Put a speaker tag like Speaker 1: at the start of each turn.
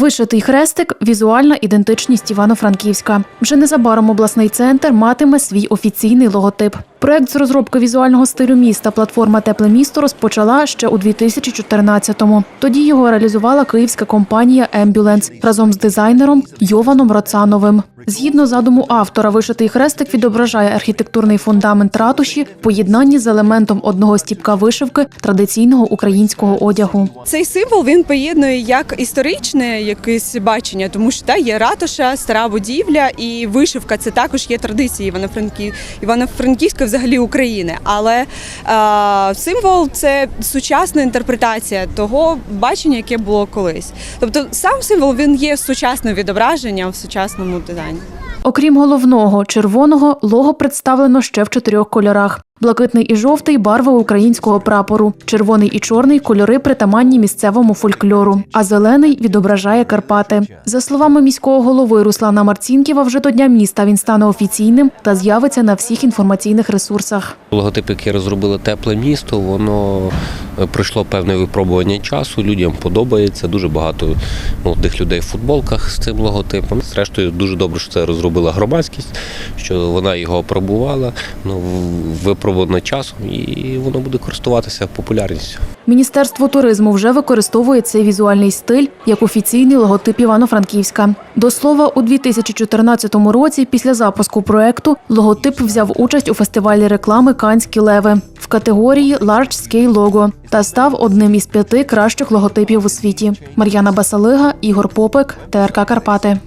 Speaker 1: Вишитий хрестик візуальна ідентичність Івано-Франківська. Вже незабаром обласний центр матиме свій офіційний логотип. Проект з розробки візуального стилю міста платформа Тепле місто розпочала ще у 2014-му. Тоді його реалізувала київська компанія Ембюленс разом з дизайнером Йованом Роцановим. Згідно задуму автора, вишитий хрестик відображає архітектурний фундамент ратуші в поєднанні з елементом одного стіпка вишивки традиційного українського одягу.
Speaker 2: Цей символ він поєднує як історичне якесь бачення, тому що та є ратуша, стара будівля і вишивка. Це також є традиції Івано-Франків... Івано-Франківська, взагалі України. Але е, символ це сучасна інтерпретація того бачення, яке було колись. Тобто сам символ він є сучасним відображенням в сучасному дизайні.
Speaker 1: Окрім головного червоного, лого представлено ще в чотирьох кольорах: блакитний і жовтий барви українського прапору, червоний і чорний кольори притаманні місцевому фольклору, а зелений відображає Карпати. За словами міського голови Руслана Марцінківа, вже до дня міста він стане офіційним та з'явиться на всіх інформаційних ресурсах.
Speaker 3: Логотип, який розробили тепле місто, воно е, пройшло певне випробування часу. Людям подобається. Дуже багато молодих людей в футболках з цим логотипом. Зрештою, дуже добре, що це розробила громадськість, що вона його опробувала. Ну в- випробувано часом, і воно буде користуватися популярністю.
Speaker 1: Міністерство туризму вже використовує цей візуальний стиль як офіційний логотип Івано-Франківська. До слова, у 2014 році, після запуску проекту, логотип взяв участь у фестивалі реклами Канські леви в категорії Large Scale Logo та став одним із п'яти кращих логотипів у світі. Мар'яна Басалига, Ігор Попик, ТРК Карпати.